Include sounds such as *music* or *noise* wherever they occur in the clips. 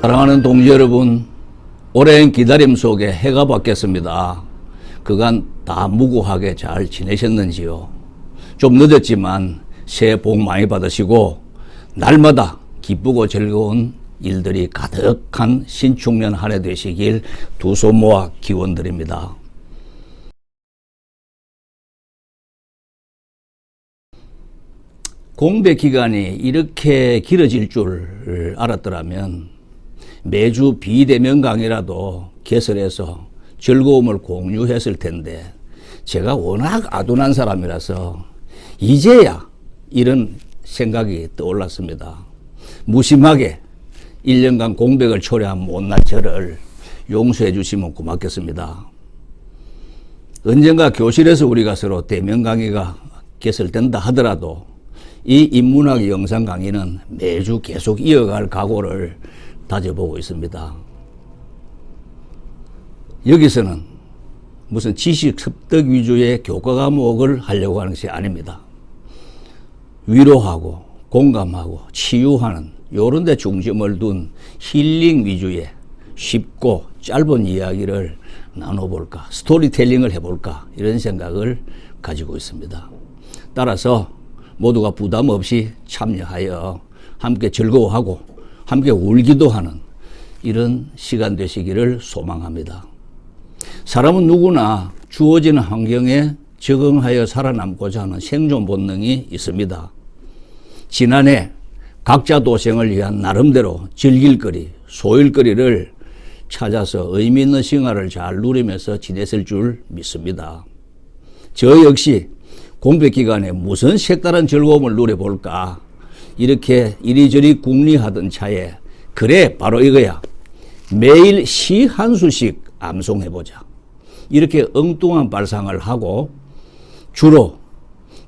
사랑하는 동지 여러분, 오랜 기다림 속에 해가 바뀌었습니다. 그간 다 무고하게 잘 지내셨는지요? 좀 늦었지만 새해 복 많이 받으시고 날마다 기쁘고 즐거운 일들이 가득한 신축년 한 해 되시길 두 손 모아 기원 드립니다. 공백 기간이 이렇게 길어질 줄 알았더라면 매주 비대면 강의라도 개설해서 즐거움을 공유했을 텐데 제가 워낙 아둔한 사람이라서 이제야 이런 생각이 떠올랐습니다. 무심하게 1년간 공백을 초래한 못난 저를 용서해 주시면 고맙겠습니다. 언젠가 교실에서 우리가 서로 대면 강의가 개설된다 하더라도 이 인문학 영상 강의는 매주 계속 이어갈 각오를 다져보고 있습니다. 여기서는 무슨 지식 습득 위주의 교과 과목을 하려고 하는 것이 아닙니다. 위로하고 공감하고 치유하는 요런 데 중심을 둔 힐링 위주의 쉽고 짧은 이야기를 나눠볼까, 스토리텔링을 해볼까, 이런 생각을 가지고 있습니다. 따라서 모두가 부담 없이 참여하여 함께 즐거워하고 함께 울기도 하는 이런 시간 되시기를 소망합니다. 사람은 누구나 주어지는 환경에 적응하여 살아남고자 하는 생존 본능이 있습니다. 지난해 각자 도생을 위한 나름대로 즐길거리, 소일거리를 찾아서 의미 있는 생활을 잘 누리면서 지냈을 줄 믿습니다. 저 역시 공백 기간에 무슨 색다른 즐거움을 누려볼까 이렇게 이리저리 궁리하던 차에 그래 바로 이거야. 매일 시 한 수씩 암송해보자. 이렇게 엉뚱한 발상을 하고 주로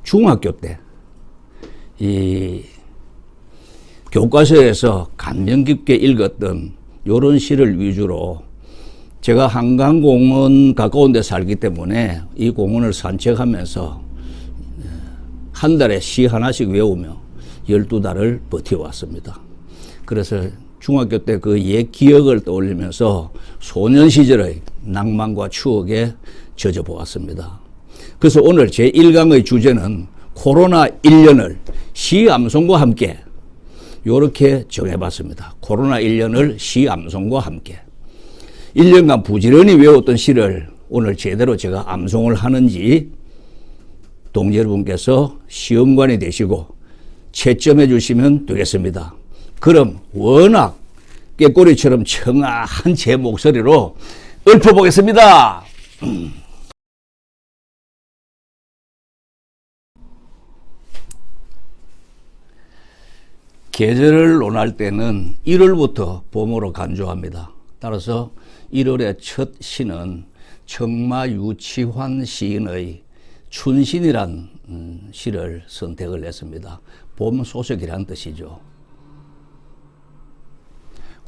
중학교 때 이 교과서에서 감명 깊게 읽었던 요런 시를 위주로 제가 한강공원 가까운 데 살기 때문에 이 공원을 산책하면서 한 달에 시 하나씩 외우며 12달을 버텨왔습니다. 그래서 중학교 때 그 옛 기억을 떠올리면서 소년 시절의 낭만과 추억에 젖어 보았습니다. 그래서 오늘 제 1강의 주제는 코로나 1년을 시 암송과 함께 이렇게 정해봤습니다. 코로나 1년을 시 암송과 함께. 1년간 부지런히 외웠던 시를 오늘 제대로 제가 암송을 하는지 동지 여러분께서 시험관이 되시고 채점해 주시면 되겠습니다. 그럼 워낙 깨꼬리처럼 청아한 제 목소리로 읊어보겠습니다. *clears throat* 계절을 논할 때는 1월부터 봄으로 간주합니다. 따라서 1월의 첫 시는 청마 유치환 시인의 춘신이란 음, 시를 선택을 했습니다. 봄 소식이란 뜻이죠.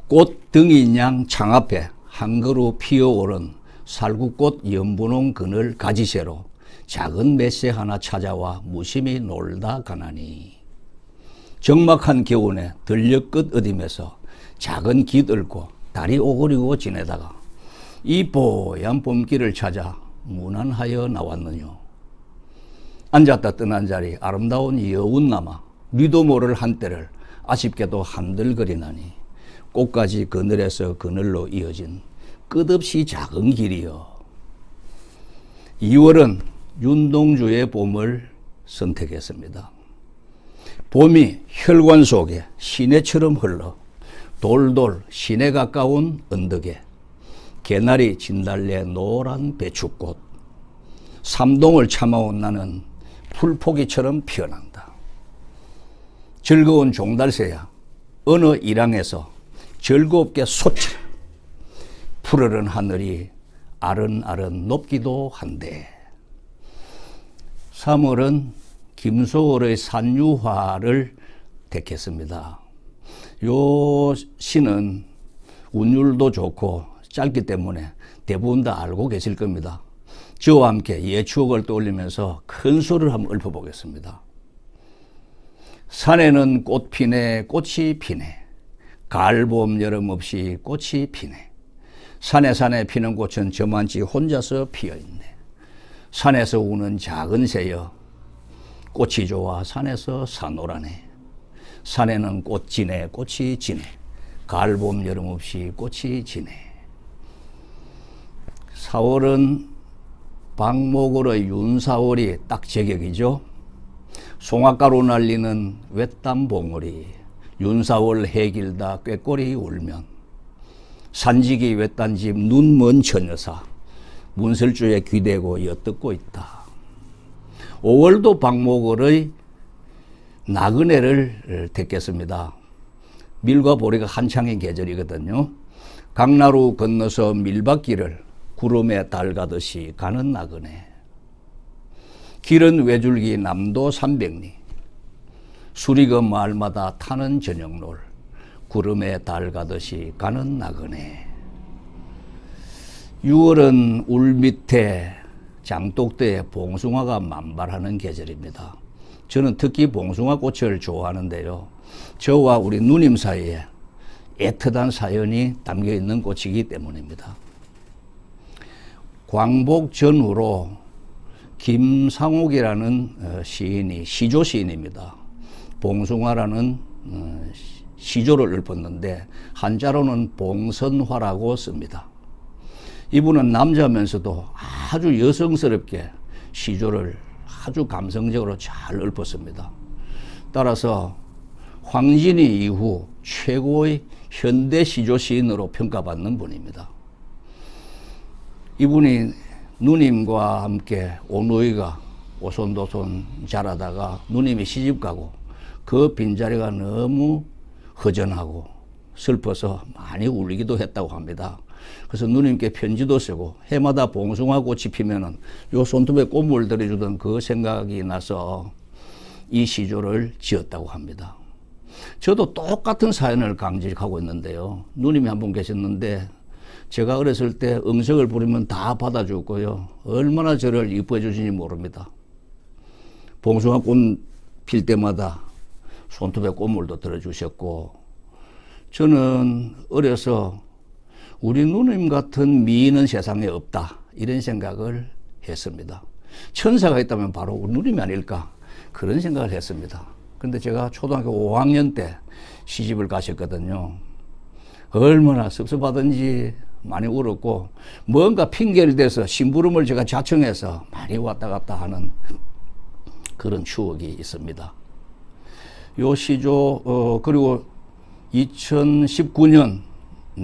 꽃 등인 양 창앞에 한 그루 피어오른 살구꽃 연분홍 그늘 가지새로 작은 메세 하나 찾아와 무심히 놀다 가나니 적막한 겨울에 들녘 끝 어dim에서 작은 깃 읊고 다리 오그리고 지내다가 이 뽀얀 봄길을 찾아 무난하여 나왔느뇨. 앉았다 떠난 자리 아름다운 여운 남아 니도 모를 한때를 아쉽게도 한들거리나니 꽃까지 그늘에서 그늘로 이어진 끝없이 작은 길이여. 2월은 윤동주의 봄을 선택했습니다. 봄이 혈관 속에 시내처럼 흘러 돌돌 시내 가까운 언덕에 개나리 진달래 노란 배춧꽃 삼동을 참아온 나는 풀포기처럼 피어난다. 즐거운 종달새야 어느 일항에서 즐겁게 솟아 푸르른 하늘이 아른아른 높기도 한데 3월은 김소월의 산유화를 택했습니다. 요 시는 운율도 좋고 짧기 때문에 대부분 다 알고 계실 겁니다. 저와 함께 옛 추억을 떠올리면서 큰 소리를 한번 읊어보겠습니다. 산에는 꽃 피네 꽃이 피네 가을 봄 여름 없이 꽃이 피네. 산에 산에 피는 꽃은 저만치 혼자서 피어 있네. 산에서 우는 작은 새여 꽃이 좋아 산에서 사노라네. 산에는 꽃 지네 꽃이 지네. 가을 봄 여름 없이 꽃이 지네. 4월은 방목으로의 윤사월이 딱 제격이죠. 송악가로 날리는 외딴 봉우리, 윤사월 해길다 꾀꼬리 울면, 산지기 외딴 집 눈먼 처녀사, 문설주에 귀대고 엿듣고 있다. 5월도 방목월의 나그네를 택했습니다. 밀과 보리가 한창의 계절이거든요. 강나루 건너서 밀밭길을 구름에 달 가듯이 가는 나그네. 길은 외줄기 남도 300리. 수리금 마을마다 타는 저녁놀. 구름에 달 가듯이 가는 나그네. 6월은 울 밑에 장독대에 봉숭아가 만발하는 계절입니다. 저는 특히 봉숭아 꽃을 좋아하는데요. 저와 우리 누님 사이에 애틋한 사연이 담겨 있는 꽃이기 때문입니다. 광복 전후로 김상옥이라는 어, 시인이 시조 시인입니다. 봉숭아라는 어, 시조를 읊었는데 한자로는 봉선화라고 씁니다. 이분은 남자면서도 아주 여성스럽게 시조를 아주 감성적으로 잘 읊었습니다. 따라서 황진이 이후 최고의 현대 시조 시인으로 평가받는 분입니다. 이분이 누님과 함께 오누이가 오손도손 자라다가 누님이 시집 가고 그 빈자리가 너무 허전하고 슬퍼서 많이 울기도 했다고 합니다. 그래서 누님께 편지도 쓰고 해마다 봉숭아 꽃이 피면은 요 손톱에 꽃물 들여주던 그 생각이 나서 이 시조를 지었다고 합니다. 저도 똑같은 사연을 강직하고 있는데요. 누님이 한 분 계셨는데 제가 어렸을 때 음색을 부리면 다 받아줬고요. 얼마나 저를 이뻐해 주시는지 모릅니다. 봉숭아 꽃필 때마다 손톱에 꽃물도 들어주셨고, 저는 어려서 우리 누님 같은 미인은 세상에 없다. 이런 생각을 했습니다. 천사가 있다면 바로 우리 누님이 아닐까. 그런 생각을 했습니다. 근데 제가 초등학교 5학년 때 시집을 가셨거든요. 얼마나 섭섭하든지 많이 울었고 뭔가 핑계를 대서 심부름을 제가 자청해서 많이 왔다 갔다 하는 그런 추억이 있습니다. 요 시조 어, 그리고 2019년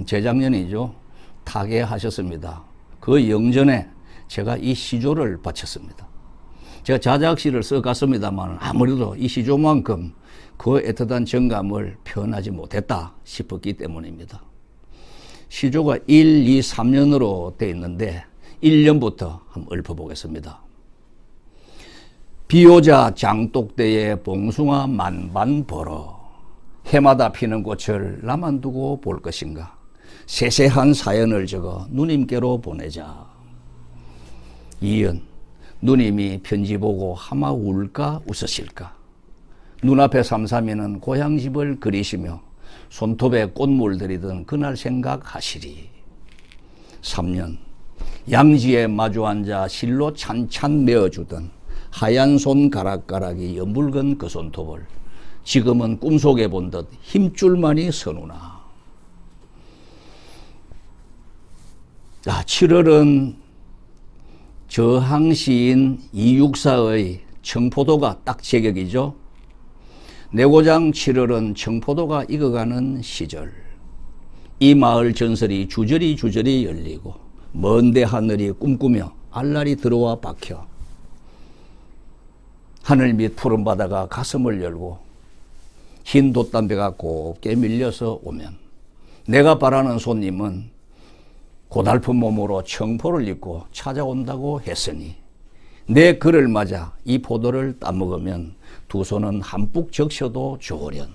재작년이죠 타계하셨습니다. 그 영전에 제가 이 시조를 바쳤습니다. 제가 자작시를 써갔습니다만 아무래도 이 시조만큼 그 애틋한 정감을 표현하지 못했다 싶었기 때문입니다. 시조가 1, 2, 3년으로 되어 있는데 1년부터 한번 읊어보겠습니다. 비오자 장독대에 봉숭아 만반 벌어 해마다 피는 꽃을 나만 두고 볼 것인가 세세한 사연을 적어 누님께로 보내자 이은 누님이 편지 보고 하마 울까 웃으실까? 눈앞에 삼삼이는 고향집을 그리시며 손톱에 꽃물 들이던 그날 생각하시리. 3년 양지에 마주 앉아 실로 찬찬 메어주던 하얀 손 가락가락이 연붉은 그 손톱을 지금은 꿈속에 본 듯 힘줄만이 서누나. 아, 7월은 저항시인 이육사의 청포도가 딱 제격이죠. 내고장 7월은 청포도가 익어가는 시절. 이 마을 전설이 주저리 주저리 열리고 먼데 하늘이 꿈꾸며 알날이 들어와 박혀 하늘 밑 푸른 바다가 가슴을 열고 흰 돛담배가 곱게 밀려서 오면 내가 바라는 손님은 고달픈 몸으로 청포를 입고 찾아온다고 했으니 내 그를 맞아 이 포도를 따먹으면 두 손은 한뿍 적셔도 좋으련.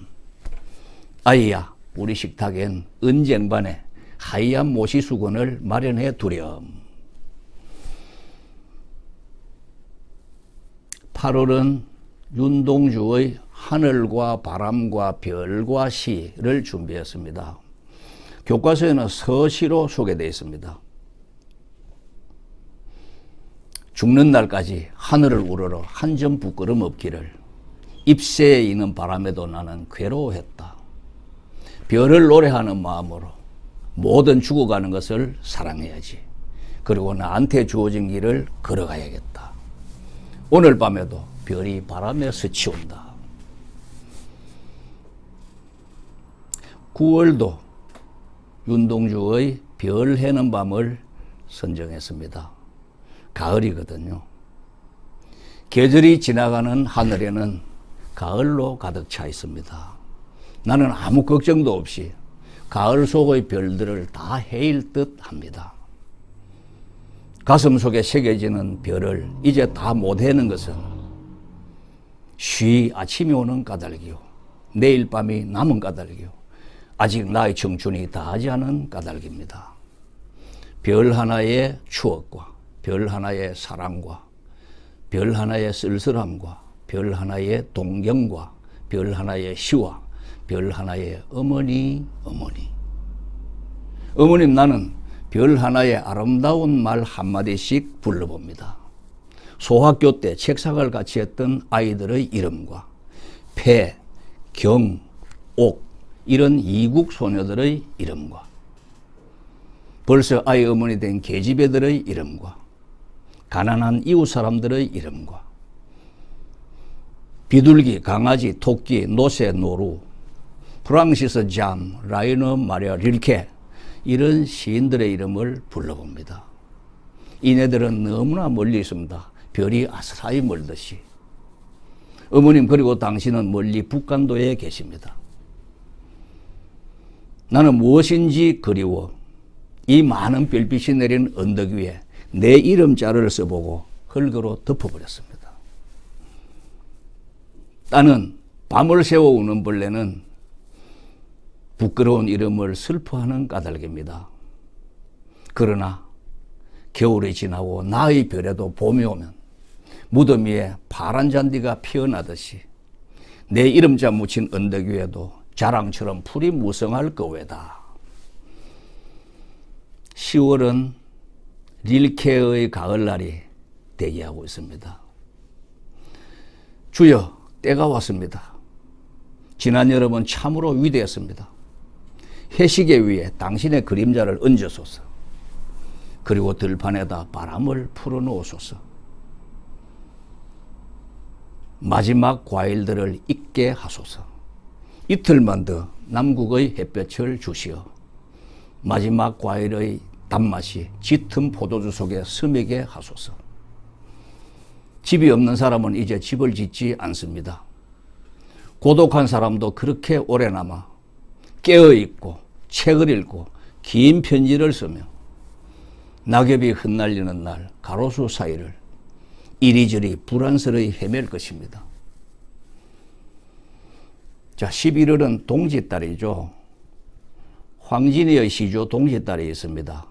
아이야, 우리 식탁엔 은쟁반에 하얀 모시 수건을 마련해 두렴. 8월은 윤동주의 하늘과 바람과 별과 시를 준비했습니다. 교과서에는 서시로 소개되어 있습니다. 죽는 날까지 하늘을 우러러 한 점 부끄럼 없기를 잎새에 있는 바람에도 나는 괴로워했다. 별을 노래하는 마음으로 모든 죽어가는 것을 사랑해야지. 그리고 나한테 주어진 길을 걸어가야겠다. 오늘 밤에도 별이 바람에 스치온다. 9월도 윤동주의 별 해는 밤을 선정했습니다. 가을이거든요. 계절이 지나가는 하늘에는 가을로 가득 차 있습니다. 나는 아무 걱정도 없이 가을 속의 별들을 다 헤일 듯 합니다. 가슴 속에 새겨지는 별을 이제 다못 해는 것은 쉬 아침이 오는 까닭이요. 내일 밤이 남은 까닭이요. 아직 나의 청춘이 다하지 않은 까닭입니다. 별 하나의 추억과 별 하나의 사랑과 별 하나의 쓸쓸함과 별 하나의 동경과 별 하나의 시와 별 하나의 어머니 어머니 어머님 나는 별 하나의 아름다운 말 한마디씩 불러봅니다. 소학교 때 책상을 같이 했던 아이들의 이름과 폐, 경, 옥 이런 이국 소녀들의 이름과 벌써 아이 어머니 된 계집애들의 이름과 가난한 이웃 사람들의 이름과 비둘기, 강아지, 토끼, 노새, 노루, 프랑시스 잠, 라이너 마리아 릴케 이런 시인들의 이름을 불러봅니다. 이네들은 너무나 멀리 있습니다. 별이 아스라이 멀듯이. 어머님 그리고 당신은 멀리 북간도에 계십니다. 나는 무엇인지 그리워 이 많은 별빛이 내린 언덕 위에 내 이름자를 써보고 흙으로 덮어버렸습니다. 따는 밤을 새워 우는 벌레는 부끄러운 이름을 슬퍼하는 까닭입니다. 그러나 겨울이 지나고 나의 별에도 봄이 오면 무덤 위에 파란 잔디가 피어나듯이 내 이름자 묻힌 언덕 위에도 자랑처럼 풀이 무성할 거외다. 10월은 릴케의 가을날이 대기하고 있습니다. 주여, 때가 왔습니다. 지난 여름은 참으로 위대했습니다. 해시계 위에 당신의 그림자를 얹어소서. 그리고 들판에다 바람을 풀어놓으소서. 마지막 과일들을 익게 하소서. 이틀만 더 남국의 햇볕을 주시어 마지막 과일의 단맛이 짙은 포도주 속에 스매게 하소서. 집이 없는 사람은 이제 집을 짓지 않습니다. 고독한 사람도 그렇게 오래 남아 깨어 있고 책을 읽고 긴 편지를 쓰며 낙엽이 흩날리는 날 가로수 사이를 이리저리 불안스러이 헤맬 것입니다. 자, 11월은 동짓달이죠. 황진이의 시조 동짓달이 있습니다.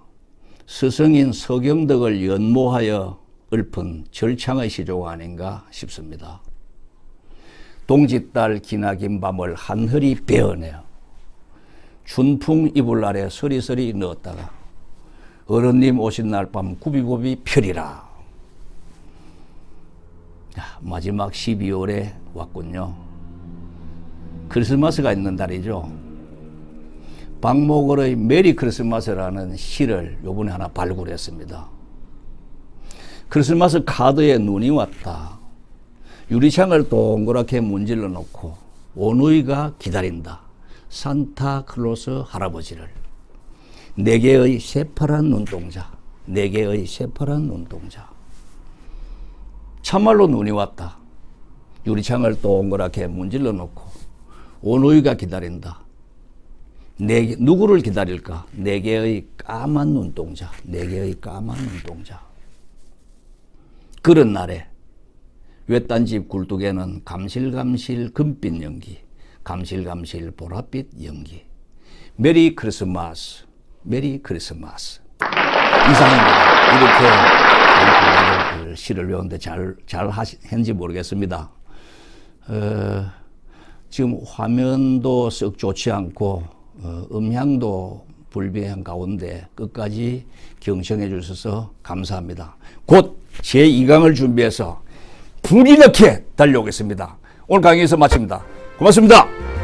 스승인 서경덕을 연모하여 읊은 절창의 시조가 아닌가 싶습니다. 동짓달 기나긴 밤을 한허리 베어내어 춘풍 이불 아래 서리서리 넣었다가 어른님 오신 날 밤 구비구비 펴리라. 야, 마지막 12월에 왔군요. 크리스마스가 있는 달이죠. 박목월의 메리 크리스마스라는 시를 요번에 하나 발굴했습니다. 크리스마스 카드에 눈이 왔다. 유리창을 동그랗게 문질러 놓고 오누이가 기다린다. 산타클로스 할아버지를. 네 개의 새파란 눈동자. 네 개의 새파란 눈동자. 참말로 눈이 왔다. 유리창을 동그랗게 문질러 놓고 오누이가 기다린다. 네 개, 누구를 기다릴까? 네 개의 까만 눈동자. 네 개의 까만 눈동자. 그런 날에 외딴집 굴뚝에는 감실감실 금빛 연기, 감실감실 보랏빛 연기. 메리 크리스마스, 메리 크리스마스. 이상입니다. 이렇게 시를 외웠는데 잘, 잘 했는지 모르겠습니다. 어, 지금 화면도 썩 좋지 않고 어, 음향도 불비한 가운데 끝까지 경청해 주셔서 감사합니다. 곧 제2강을 준비해서 불이 넣게 달려오겠습니다. 오늘 강의에서 마칩니다. 고맙습니다.